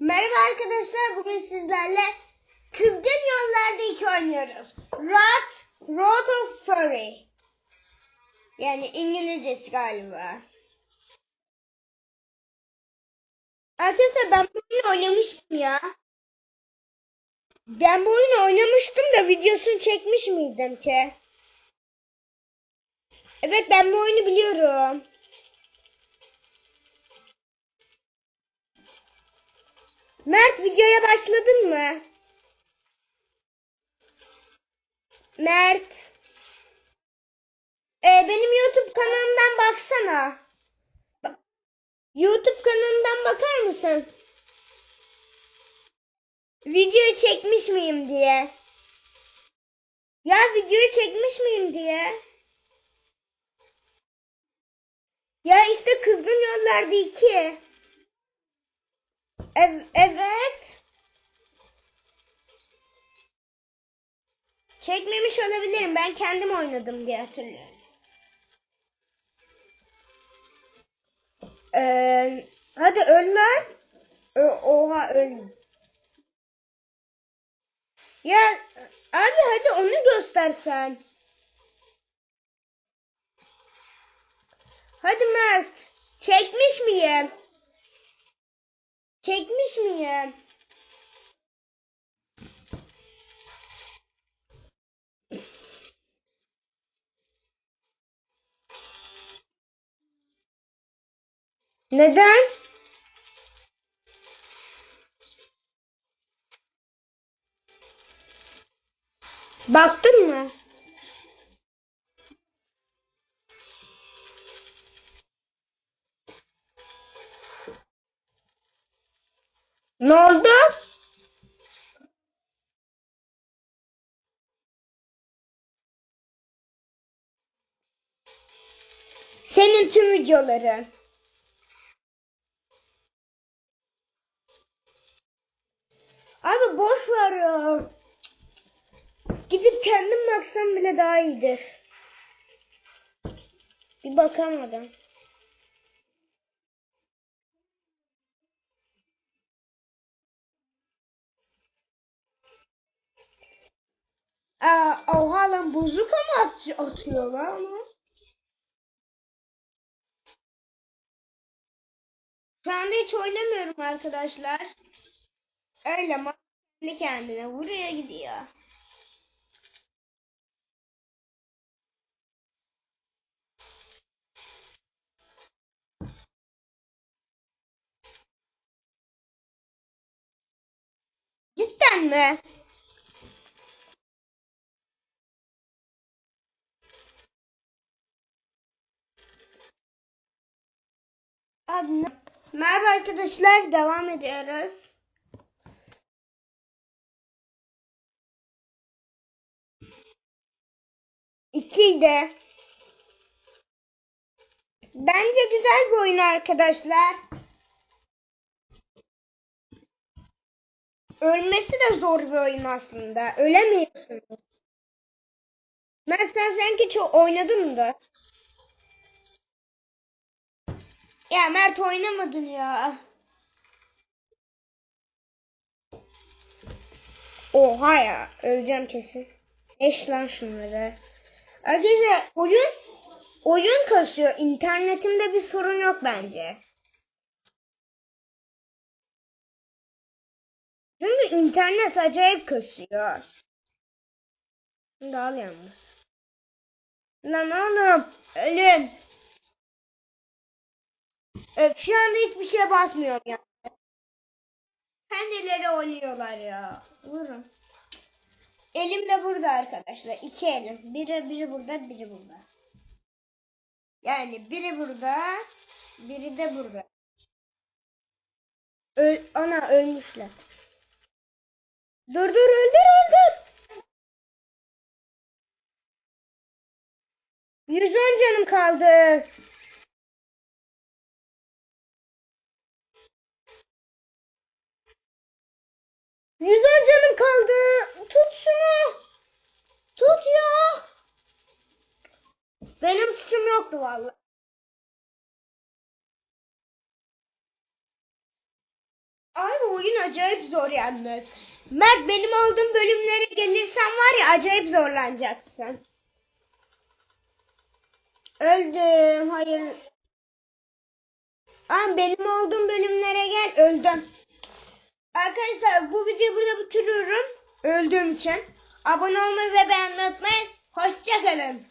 Merhaba arkadaşlar bugün sizlerle Kızgın Yollarda 2 oynuyoruz. Road, Road of Fury. Yani İngilizcesi galiba. Arkadaşlar ben bu oyunu oynamıştım ya. Ben bu oyunu oynamıştım da videosunu çekmiş miydim ki? Evet ben bu oyunu biliyorum. Mert videoya başladın mı? Mert. Ee, benim YouTube kanalımdan baksana. Bak- YouTube kanalımdan bakar mısın? Videoyu çekmiş miyim diye. Ya videoyu çekmiş miyim diye. Ya işte Kızgın Yollarda 2. Ev, evet. Çekmemiş olabilirim. Ben kendim oynadım diye hatırlıyorum. Ee, hadi öl lan. Oha öl. Ya abi hadi onu göstersen. Hadi Mert. Çekmiş miyim? Çekmiş miyim? Neden? Baktın mı? Ne oldu? Senin tüm videoların. Abi boş ver ya. Gidip kendim baksam bile daha iyidir. Bir bakamadım. Aa, oha lan bozuk ama at- atıyor lan ama. Şu anda hiç oynamıyorum arkadaşlar. Öyle ama kendi kendine buraya gidiyor. Cidden mi? Merhaba arkadaşlar devam ediyoruz. İkiydi. Bence güzel bir oyun arkadaşlar. Ölmesi de zor bir oyun aslında. Ölemiyorsunuz. Mert sen çok oynadın da. Ya Mert oynamadın ya. Oha ya. Öleceğim kesin. Eş lan şunları. Arkadaşlar oyun oyun kasıyor. İnternetimde bir sorun yok bence. Çünkü internet acayip kasıyor. Al yalnız. Lan oğlum ölün. Öf, şu anda hiçbir şeye basmıyorum ya. Kendileri oynuyorlar ya. Vurun. Elim de burada arkadaşlar. İki elim. Biri biri burada, biri burada. Yani biri burada, biri de burada. Öl ana ölmüşler. Dur dur öldür öldür. 110 canım kaldı. Yüz on canım kaldı. Tut şunu. Tut ya. Benim suçum yoktu vallahi. Abi oyun acayip zor yalnız. Mert benim olduğum bölümlere gelirsen var ya acayip zorlanacaksın. Öldüm. Hayır. Aa, benim olduğum bölümlere gel. Öldüm. Arkadaşlar bu videoyu burada bitiriyorum. Öldüğüm için. Abone olmayı ve beğenmeyi unutmayın. Hoşçakalın.